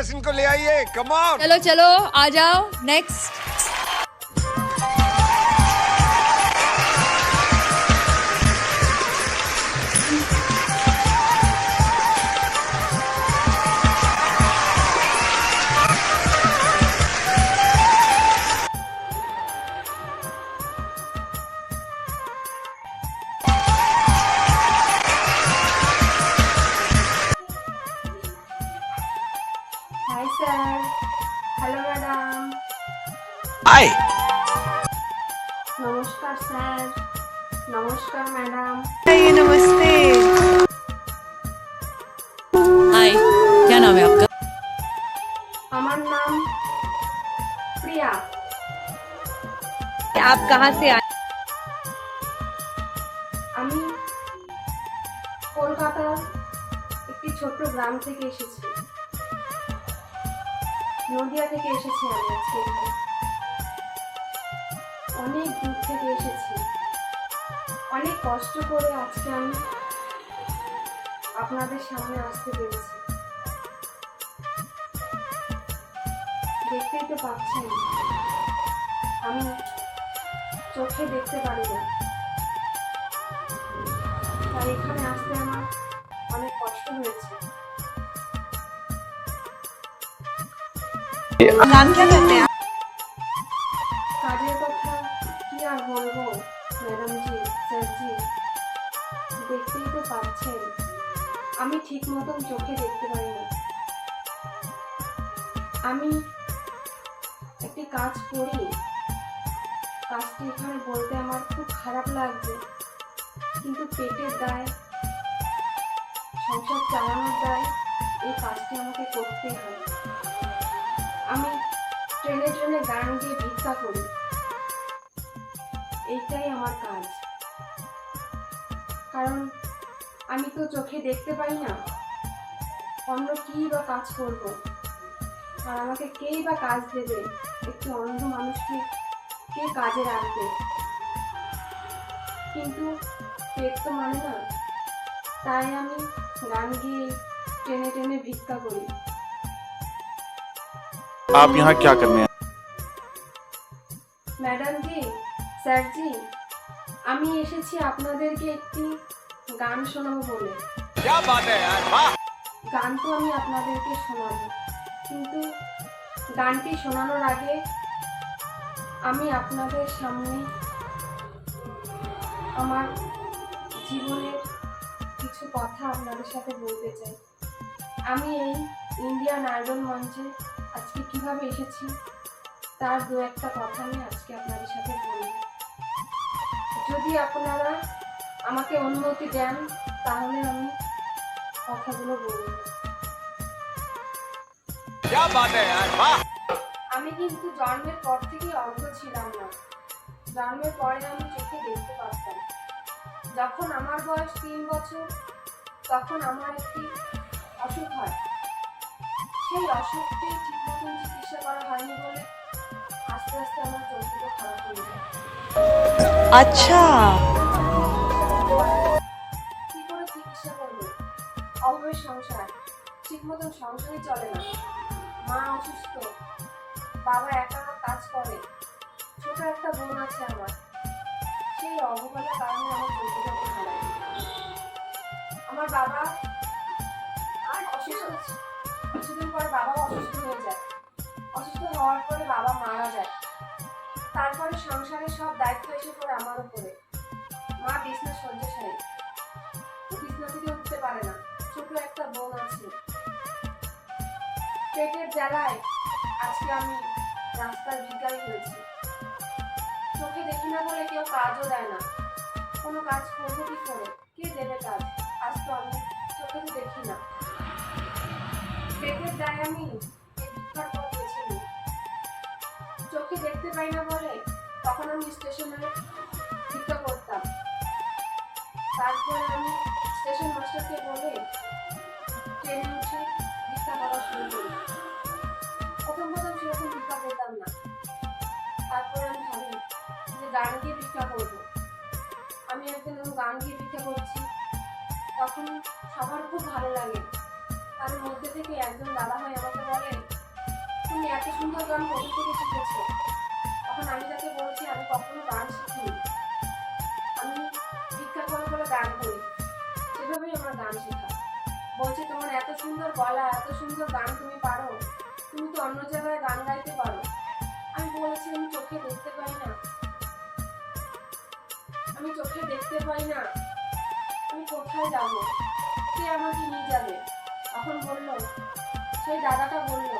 Yes को ले आइए। कम ऑन चलो चलो आ जाओ। नेक्स्ट क्या नाम है आपका আমার নাম প্রিয়া आप कहाँ से आए আমি কলকাতার একটি ছোট্ট গ্রাম থেকে এসেছি নদিয়া থেকে এসেছি আমি আজকে এখানে। অনেক দূর থেকে এসেছি অনেক কষ্ট করে আজকে আমি আপনাদের সামনে আসতে পেরেছি দেখতেই তো আমি চোখে দেখতে পারি না। তাই এখানে আসতে আমার অনেক কষ্ট হয়েছে। কাজের কথা কি আর বলব ম্যাডামজি স্যারজি দেখতেই তো পাচ্ছেন। আমি ঠিক মতন চোখে দেখতে পারি না। আমি কাজ করি। কাজটি এখানে বলতে আমার খুব খারাপ লাগছে কিন্তু পেটের দায়, সংসার চালানোর দায়, এই কাজটি আমাকে করতে হয় আমি ট্রেনে ট্রেনে গান দিয়ে ভিক্ষা করি। এইটাই আমার কাজ। কারণ আমি তো চোখে দেখতে পাই না। অন্য কী বা কাজ করব? আর আমাকে কেই বা কাজ দেবে একটি অন্ধ মানুষকে কে কাজে রাখবে কিন্তু পেট তো মানে না তাই আমি গান গিয়ে ট্রেনে ট্রেনে ভিক্ষা করি आप यहाँ क्या करने आए ম্যাডাম জি স্যারজি আমি এসেছি আপনাদেরকে একটি গান শোনাবো বলে क्या बात है यार वाह গান তো আমি আপনাদেরকে শোনাবো কিন্তু গানটি শোনানোর আগে আমি আপনাদের সামনে আমার জীবনের কিছু কথা আপনাদের সাথে বলতে চাই। আমি এই ইন্ডিয়ান আইডল মঞ্চে আজকে কীভাবে এসেছি, তার দু একটা কথা আমি আজকে আপনাদের সাথে বলব। যদি আপনারা আমাকে অনুমতি দেন, তাহলে আমি কথাগুলো বলব। আমি কিন্তু জন্মের পর থেকেই অন্ধ ছিলাম না। জন্মের পরে আমি চোখে দেখতে পারতাম। যখন আমার বয়স তিন বছর তখন আমার একটি অসুখ হয়। সেই অসুখটি ঠিক মতো চিকিৎসা করা হয়নি বলে আস্তে আস্তে আমার চোখগুলো খারাপ হয়ে যায়। আচ্ছা। কি করে চিকিৎসা করব? অভাবের সংসার। ঠিক মতন সংসারই চলে না। বাবা একা কাজ করে। ছোট একটা বোন আছে আমার। সেই অবহেলার কারণে আমার চোখটা খারাপ আমার বাবা আর অসুস্থ কিছুদিন পর বাবা অসুস্থ হয়ে যায়। অসুস্থ হওয়ার পরে বাবা মারা যায়। তারপরে সংসারের সব দায়িত্ব এসে পড়ে আমার উপরে। মা বিছনা শয্যাশায়ী বিছনা থেকে উঠতে পারে না। ছোট একটা বোন আছে। পেটের জ্বালায় আজকে আমি রাস্তার ভিকারি হয়েছি। চোখে দেখি না বলে কেউ কাজও দেয় না। কোনো কাজ করব কি করে? কে দেবে কাজ? আজ তো আমি চোখে তো দেখি না। পেটের দায় আমি চোখে দেখতে পাই না বলে তখন আমি স্টেশনে ভিক্ষা করতাম। তারপরে আমি স্টেশন মাস্টারকে বলে ট্রেনে উঠে ভিক্ষা করা শুরু করি। প্রথম প্রথম সেরকম ভিক্ষা পেতাম না। তারপরে আমি ভাবি যে গান গিয়ে ভিক্ষা করব। আমি একদিন এরকম গান গিয়ে ভিক্ষা করছি, তখন সবার খুব ভালো লাগে। তার মধ্যে থেকে একজন দাদা ভাই আমাকে বলে তুমি এত সুন্দর গান কবে থেকে শিখেছো? তখন আমি তাকে বলছি, আমি কখনো গান শিখিনি। আমি ভিক্ষা করে করে গান করি। সেভাবেই আমার গান শেখা। বলছে, তোমার এত সুন্দর গলা, এত সুন্দর গান তুমি পারো। তুমি তো অন্য জায়গায় গান গাইতে পারো? আমি বলেছি, আমি চোখে দেখতে পাই না। আমি চোখে দেখতে পাই না। আমি কোথায় যাব? কে আমাকে নিয়ে যাবে? তখন বলল, সেই দাদাটা বলল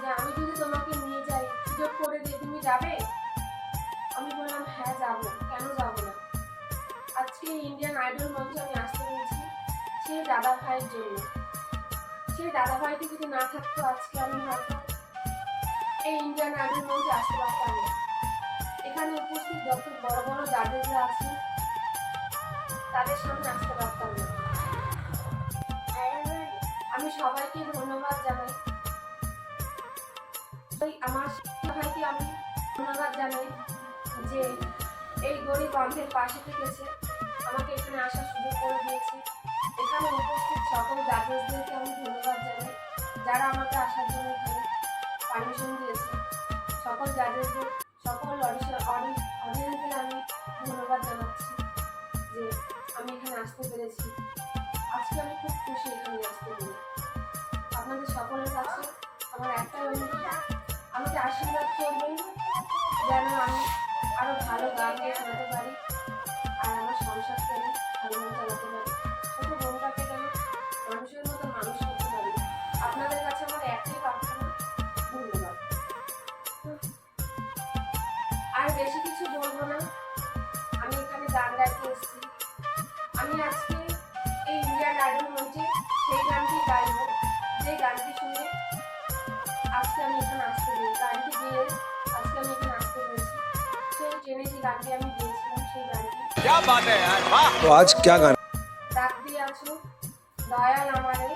যে, আমি যদি তোমাকে নিয়ে যাই, সুযোগ করে দিয়ে তুমি যাবে? আমি বললাম হ্যাঁ যাব। কেন যাব না? আজকে ইন্ডিয়ান আইডল মঞ্চে আমি আসতে পেরেছি সেই দাদা ভাইয়ের জন্য। সেই দাদা ভাইটি যদি না থাকতো, আজকে আমি হয়তো এই ইন্ডিয়ান আইডল মঞ্চে আসতে পারতাম না। এখানে উপস্থিত যত বড় বড় জাজেসরা আছে, তাদের সামনে আসতে পারতাম না। আমি সবাইকে ধন্যবাদ জানাই। আমার ভাইকে আমি ধন্যবাদ জানাই যে এই গরিব অন্ধের পাশে থেকেছে, আমাকে এখানে আসার সুযোগ করে দিয়েছে। এখানে উপস্থিত সকল জাজেসদেরকে আমি ধন্যবাদ জানাই, যারা আমাকে আসার জন্য এখানে পারমিশন দিয়েছে সকল জাজেসদের সকল অডিয়েন্সদের আমি ধন্যবাদ জানাচ্ছি যে আমি এখানে আসতে পেরেছি। আজকে আমি খুব খুশি এখানে আসতে পেরে। আপনাদের সকলের কাছে আমার একটাই অনুরোধ, আমাকে আশীর্বাদ করবেন যেন আমি আরও ভালো গান গেয়ে শোনাতে পারি। বেড়াতে এসেছি আমি আজকে এই ইন্ডিয়ান আইডল মঞ্চে সেই গানটি গাইব। যে গানটি শুনে আজকে আমি এখানে আসতে পেরেছি। গানটি দিয়ে আজকে আমি এখানে আসতে পেরেছি। সেই ট্রেনে যে গানটি আমি গিয়েছিলাম সেই গানটি আজ ক্যা গান? ডাক দিয়ে আছো দয়াল আমারে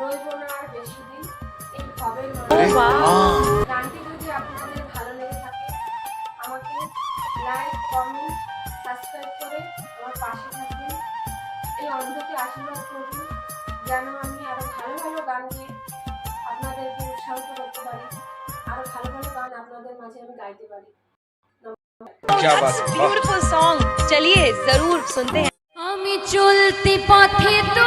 রইব না আর বেশি দিন এই ভবের মনে। অন্ধকে আশীর্বাদ করবেন যেন আমি আরো ভালো ভালো গান গিয়ে আপনাদেরকে উৎসাহিত করতে পারি আরো ভালো ভালো গান আপনাদের মাঝে আমি গাইতে পারি क्या बात है वाह। ब्यूटीफुल सॉन्ग चलिए जरूर सुनते हैं আমি চলতি পথে তো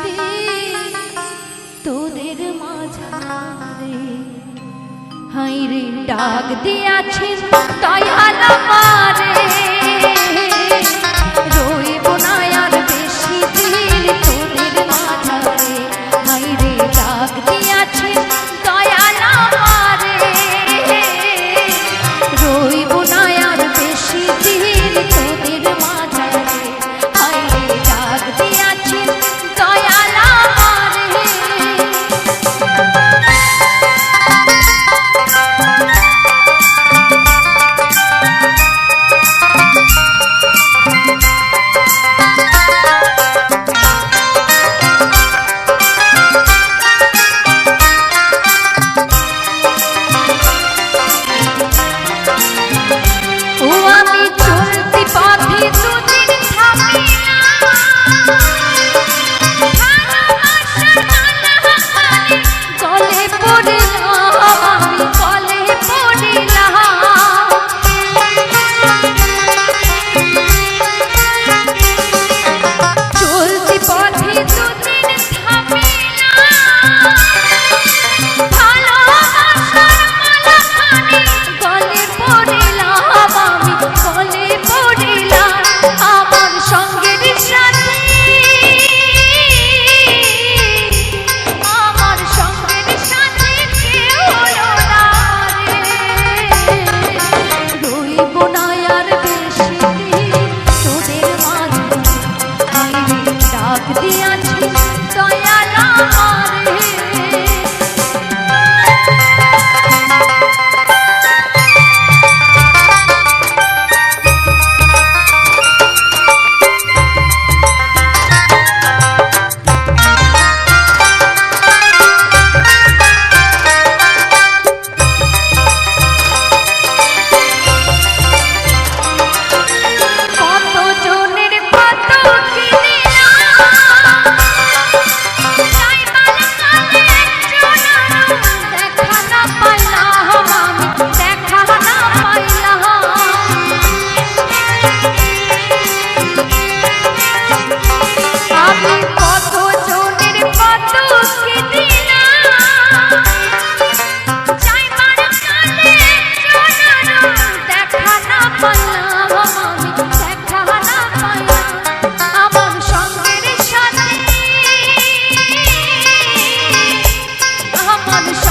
শান্তি তোদের মাঝারে হাই রে ডাক দিয়াছে তাই আলা মারে। I'm sorry.